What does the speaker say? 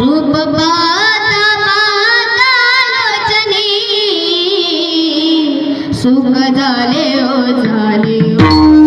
रूप पाता सुख झाले ओ झाले ओ